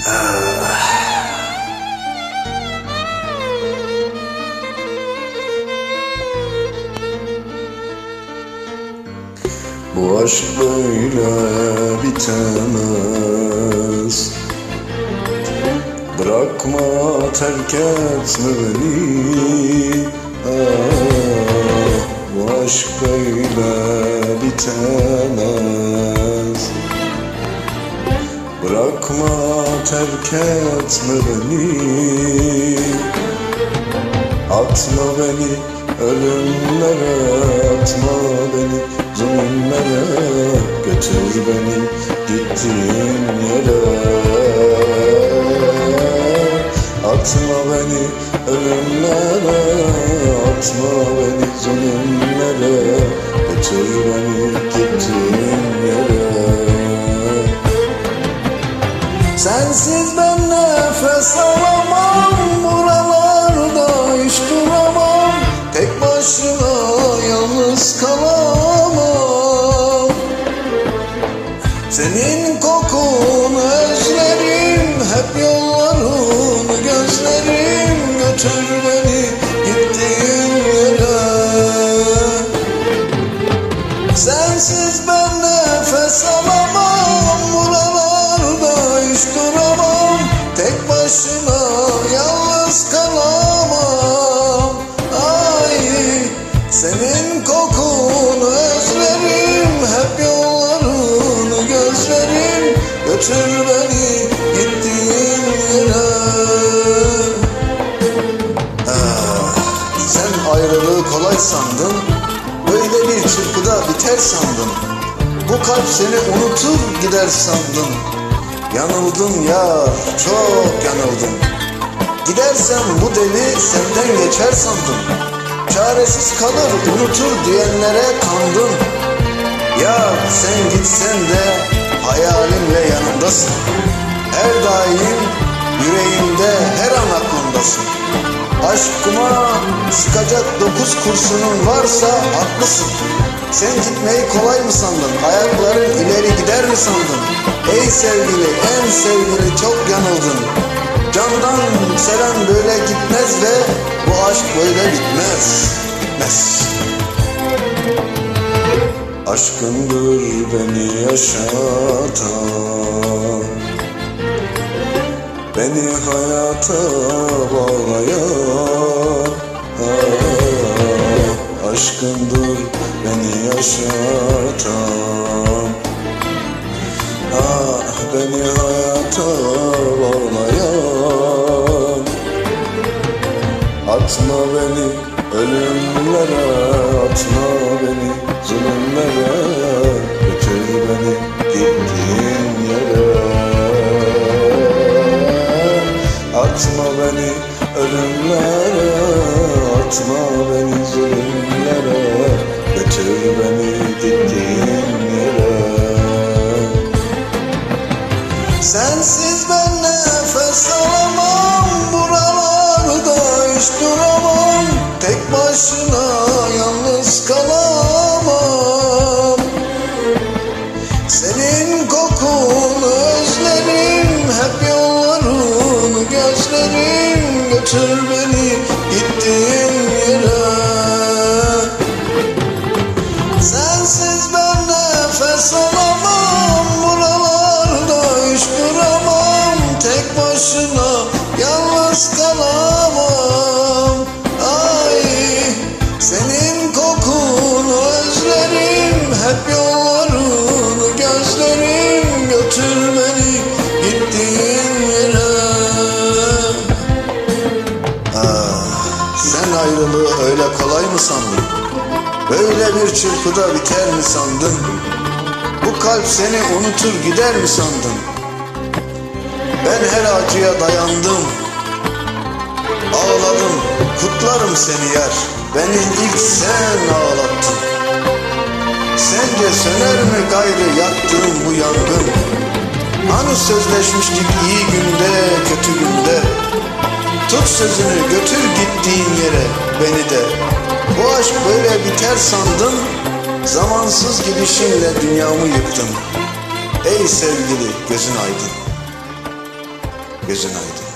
Bu aşk böyle bitemez. Bırakma terk etme beni. Ah, Bu aşk böyle bitemez Bırakma terk etme beni. Atma beni ölümlere Atma beni. Zulümlere Götür beni gittiğin yere. Atma beni ölümlere Atma beni. Zulümlere Götür beni gittiğin Sensiz ben nefes alamam Buralarda hiç duramam. Tek başına yalnız kalamam. Ay senin kokunu özlerim Hep yollarını gözlerim. Götür beni çırpıda biter sandın? Bu kalp seni unutur gider sandın. Yanıldın ya çok yanıldın. Gidersen bu deli senden geçer sandın. Çaresiz kalır unutur diyenlere kandın. Ya sen gitsen de hayalinle yanındasın. Her daim yüreğimde her an aklımdasın Aşkıma sıkacak dokuz kurşunun varsa haklısın. Sen gitmeyi kolay mı sandın? Ayakların ileri gider mi sandın? Ey sevgili, en sevgili çok yanıldın. Candan seven böyle gitmez ve bu aşk böyle bitmez. Bitmez Aşkındır beni yaşatan Beni hayata bağlayan ah, Aşkındır beni yaşatan. Ah beni hayata bağlayan. Atma beni ölümlere Atma beni zulümlere Atma beni zulümlere Götür beni gittiğin yere. Sensiz ben nefes alamam Buralarda hiç duramam. Tek başına yalnız kalamam. Senin kokunu özlerim Hep yollarını gözlerim. Götür beni başına yalnız kalamam Ay senin kokunu özlerim Hep yollarını gözlerim Götür beni gittiğin yere Ah, sen ayrılığı öyle kolay mı sandın? Böyle bir çırpıda biter mi sandın? Bu kalp seni unutur gider mi sandın? Ben her acıya dayandım. Ağladım, kutlarım seni yer Beni ilk sen ağlattın. Sence söner mi gayrı yaktığım bu yangın? Hani sözleşmiştik iyi günde, kötü günde? Tut sözünü götür gittiğin yere beni de. Bu aşk böyle biter sandın Zamansız gidişinle dünyamı yıktın Ey sevgili gözün aydın gözün aydın.